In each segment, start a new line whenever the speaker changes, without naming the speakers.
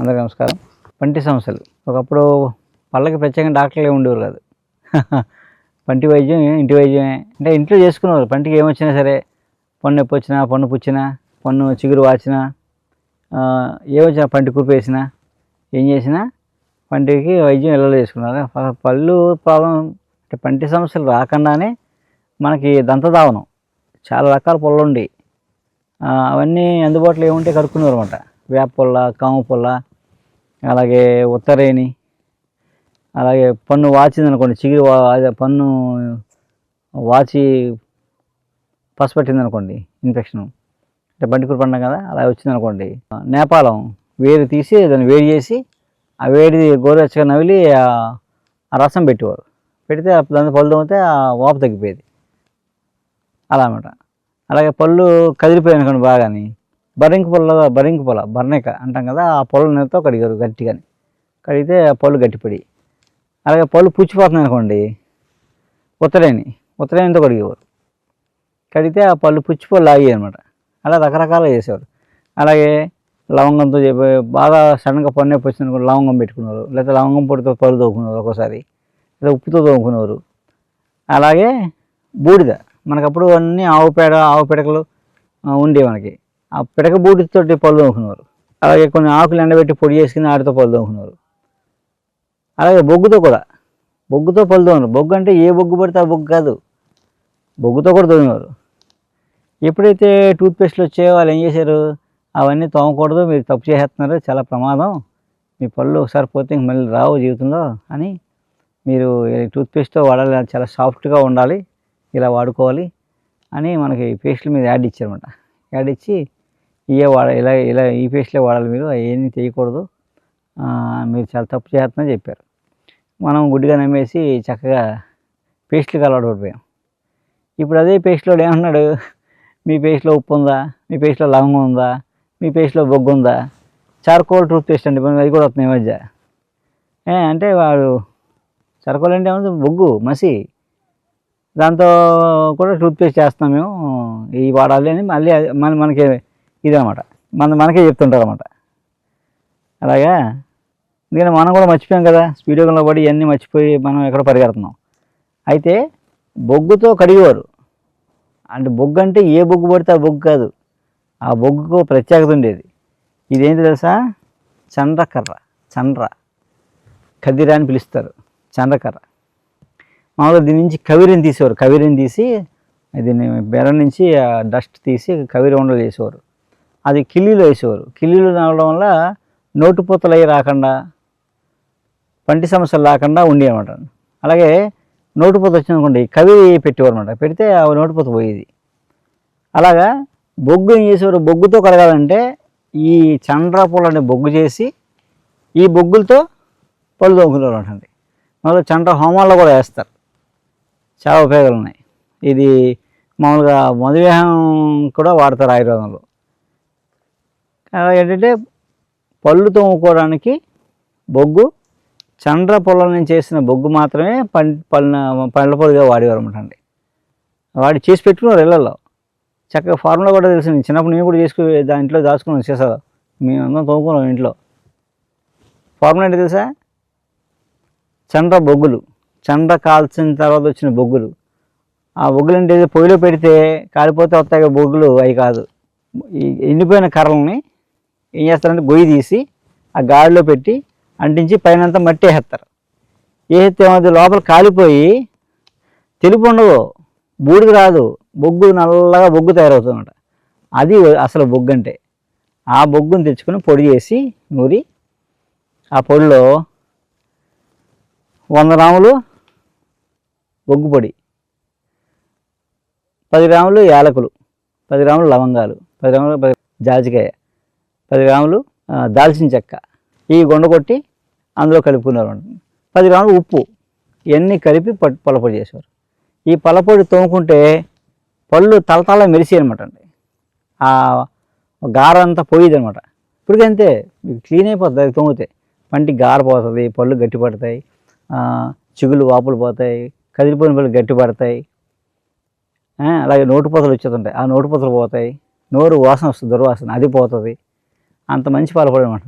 అందరికీ నమస్కారం. పంటి సమస్యలు. ఒకప్పుడు పళ్ళకి ప్రత్యేకంగా డాక్టర్లే ఉండేవారు కాదు. పంటి వైద్యం ఇంటి వైద్యమే. అంటే ఇంట్లో చేసుకునేవారు. పంటికి ఏమొచ్చినా సరే పన్ను నొప్పి వచ్చినా పన్ను పుచ్చినా పన్ను చిగురు వాచినా ఏమొచ్చినా పంటి కురిపేసినా ఏం చేసినా పంటికి వైద్యం ఇళ్ళలో చేసుకున్నారు. పళ్ళు ప్రాబ్లం అంటే పంటి సమస్యలు రాకుండానే మనకి దంతధావనం చాలా రకాల పళ్ళు ఉండి అవన్నీ అందుబాటులో ఏముంటే కడుక్కునేవారు అనమాట వేప పుల్ల కాము పుల్ల అలాగే ఉత్తరేణి అలాగే పన్ను వాచింది అనుకోండి చిగిరి పన్ను వాచి పసుపట్టింది అనుకోండి ఇన్ఫెక్షన్. అంటే బంటికూరు పండుగ కదా అలా వచ్చింది అనుకోండి నేపాలం వేరు తీసి దాన్ని వేడి చేసి ఆ వేడి గోరువెచ్చగా నవిలి ఆ రసం పెట్టేవారు. పెడితే దాని పళ్ళు తోమితే ఆ వాపు తగ్గిపోయేది. అలా అనమాట అలాగే పళ్ళు కదిలిపోయాయి అనుకోండి బాగాని బరింక పొల బరింక పొల బర్నేక అంటాం కదా ఆ పొలం నీళ్ళతో కడిగారు గట్టిగాని. కడిగితే ఆ పళ్ళు గట్టిపడి. అలాగే పళ్ళు పుచ్చిపోతున్నాయి అనుకోండి ఉత్తరేణి ఉత్తరేణితో కడిగేవారు. కడిగితే ఆ పళ్ళు పుచ్చిపళ్ళు ఆగి అనమాట. అలా రకరకాలుగా చేసేవారు. అలాగే లవంగంతో చెప్పి బాగా సడన్గా పన్ను నొప్పి లవంగం పెట్టుకున్నారు లేకపోతే లవంగం పొడితో పళ్ళు తోముకున్నారు ఒక్కోసారి. లేదా ఉప్పుతో తోముకునేవారు. అలాగే బూడిద మనకప్పుడు అన్నీ ఆవు పేడ ఆవు పిడకలు ఉండేవి మనకి. ఆ పిడక బూటితోటి పళ్ళు తోముకునేవారు అలాగే కొన్ని ఆకులు ఎండబెట్టి పొడి చేసుకుని ఆడితో పళ్ళు తోముకునేవారు అలాగే బొగ్గుతో కూడా. బొగ్గుతో పళ్ళు తోమరు బొగ్గు అంటే ఏ బొగ్గు పడితే ఆ బొగ్గు కాదు. బొగ్గుతో కూడా తోమేవారు ఎప్పుడైతే టూత్పేస్ట్లు వచ్చాయో వాళ్ళు ఏం చేశారు? అవన్నీ తోమకూడదు మీరు తప్పు చేసేస్తున్నారు చాలా ప్రమాదం. మీ పళ్ళు ఒకసారి పోతే ఇంక మళ్ళీ రావు జీవితంలో అని మీరు టూత్పేస్ట్తో వాడాలి చాలా సాఫ్ట్గా ఉండాలి ఇలా వాడుకోవాలి అని మనకి పేస్ట్ల మీద యాడ్ ఇచ్చారన్నమాట. యాడ్ ఇచ్చి ఇవే వాడ ఇలా ఇలా ఈ పేస్ట్లే వాడాలి మీరు ఏమీ చేయకూడదు మీరు చాలా తప్పు చేస్తున్నారని చెప్పారు. మనం గుడ్డిగా నమ్మేసి చక్కగా పేస్ట్లకు అలవాటు పడిపోయాం. ఇప్పుడు అదే పేస్ట్లో ఏమన్నాడు? మీ పేస్ట్లో ఉప్పు ఉందా? మీ పేస్ట్లో లవంగం ఉందా? మీ పేస్ట్లో బొగ్గు ఉందా? చార్కోల్ టూత్ పేస్ట్ అండి అది కూడా వస్తుంది ఈ మధ్య. ఏ, అంటే వాడు చార్కోల్ అంటే ఏముంది? బొగ్గు మసి. దాంతో కూడా టూత్ పేస్ట్ చేస్తున్నాం మేము ఇవి వాడాలి అని మళ్ళీ మన మనకి ఇదనమాట. మన మనకే చెప్తుంటారు అనమాట అలాగా? ఎందుకంటే మనం కూడా మర్చిపోయాం కదా స్పీడ్గా పడి ఇవన్నీ మర్చిపోయి మనం ఎక్కడ పరిగెడుతున్నాం. అయితే బొగ్గుతో కడిగేవారు. అంటే బొగ్గు అంటే ఏ బొగ్గు పడితే ఆ బొగ్గు కాదు. ఆ బొగ్గుకు ప్రత్యేకత ఉండేది. ఇదేంటి తెలుసా? చండ్రకర్ర చండ్ర కదిర అని పిలుస్తారు. చండ్రకర్ర మామూలుగా దీని నుంచి కవిరిని తీసేవారు. కవిరిని తీసి దీన్ని బెరం నుంచి డస్ట్ తీసి కవిరి ఉండలు చేసేవారు. అది కిల్లీలో వేసేవారు. కిల్లీలో నవ్వడం వల్ల నోటుపూతలు అవి రాకుండా పంటి సమస్యలు రాకుండా ఉండేవన్నమాట అనమాట అలాగే నోటుపూత వచ్చిందనుకోండి కవి పెట్టేవారు అనమాట పెడితే ఆ నోటుపూత పోయేది. అలాగా బొగ్గు ఏం చేసేవారు? బొగ్గుతో కడగాలంటే ఈ చండ్రపూలని బొగ్గు చేసి ఈ బొగ్గులతో పళ్ళు దొంగలు అంటండి మళ్ళీ చండ్ర హోమాల్లో కూడా వేస్తారు. చాలా ఉపయోగాలు ఉన్నాయి. ఇది మామూలుగా మధుమేహం కూడా వాడతారు ఆయుర్వేదంలో. ఏంటంటే పళ్ళు తోముకోవడానికి బొగ్గు చండ్ర పొలం నుంచి చేసిన బొగ్గు మాత్రమే పం పళ్ళ పండ్ల పొడిగా వాడేవారు అనమాటండి వాడి చేసి పెట్టుకున్నారు ఇళ్ళల్లో చక్కగా ఫార్ములా కూడా తెలుసు. చిన్నప్పుడు నేను కూడా చేసుకుని దాంట్లో దాచుకున్నాను చేసాను మేము అందరం తోముకున్నాం ఇంట్లో. ఫార్ములా ఏంటి తెలుసా? చండ్ర బొగ్గులు. చండ్ర కాల్చిన తర్వాత వచ్చిన బొగ్గులు. ఆ బొగ్గులు అంటే పొయ్యిలో పెడితే కాలిపోతే వస్తాయి బొగ్గులు? అవి కాదు. ఈ ఎండిపోయిన కర్రల్ని ఏం చేస్తారంటే గొయ్యి తీసి ఆ గాడిలో పెట్టి అంటించి పైనంతా మట్టి వేసేస్తారు వేస్తే ఏమవుతుంది? లోపల కాలిపోయి తెలుపు ఉండదు బూడిద రాదు బొగ్గు నల్లగా బొగ్గు తయారవుతుందన్నమాట. అది అసలు బొగ్గు అంటే. ఆ బొగ్గుని తెచ్చుకొని పొడి చేసి నూరి ఆ పొడిలో వంద గ్రాములు బొగ్గు పొడి పది గ్రాములు యాలకులు పది గ్రాములు లవంగాలు పది గ్రాములు పది జాజికాయ పది గ్రాములు దాల్చిన చెక్క. ఈ గుండ కొట్టి అందులో కలుపుకున్నారు పది గ్రాములు ఉప్పు. ఇవన్నీ కలిపి ప- పొలపొడి చేసేవారు. ఈ పొలపొడి తోముకుంటే పళ్ళు తలతల మెరిసి అనమాట అండి. ఆ గార అంతా పోయేది అనమాట. ఇప్పటికంతే క్లీన్ అయిపోతుంది అది తోమితే. పంటికి గార పోతుంది పళ్ళు గట్టి పడతాయి చిగులు వాపులు పోతాయి కదిలిపోయిన పళ్ళు గట్టి పడతాయి. అలాగే నోటు పూతలు వచ్చేస్తుంటాయి. ఆ నోటు పూతలు పోతాయి. నోరు వాసన వస్తుంది దుర్వాసన. అది పోతుంది. అంత మంచి పాలపడి అనమాట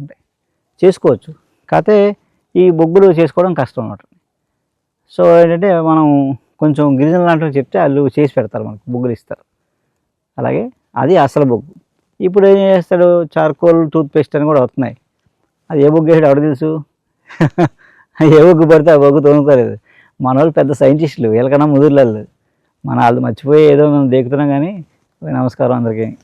చేసుకోవచ్చు. కాకపోతే ఈ బొగ్గులు చేసుకోవడం కష్టం అన్నమాట సో ఏంటంటే మనం కొంచెం గిరిజన లాంటివి చెప్తే వాళ్ళు చేసి పెడతారు మనకు బొగ్గులు ఇస్తారు. అలాగే అది అసలు బొగ్గు. ఇప్పుడు ఏం చేస్తాడు? చార్కోల్ టూత్పేస్ట్ అని కూడా వస్తున్నాయి. అది ఏ బొగ్గు వేసాడు ఎవరు తెలుసు? ఏ బొగ్గు పడితే ఆ బొగ్గు తోముకోలేదు. మన వాళ్ళు పెద్ద సైంటిస్టులు వీళ్ళకన్నా ముదురులేదు మన వాళ్ళు మర్చిపోయి ఏదో మేము దేకుతున్నాం కానీ నమస్కారం అందరికీ.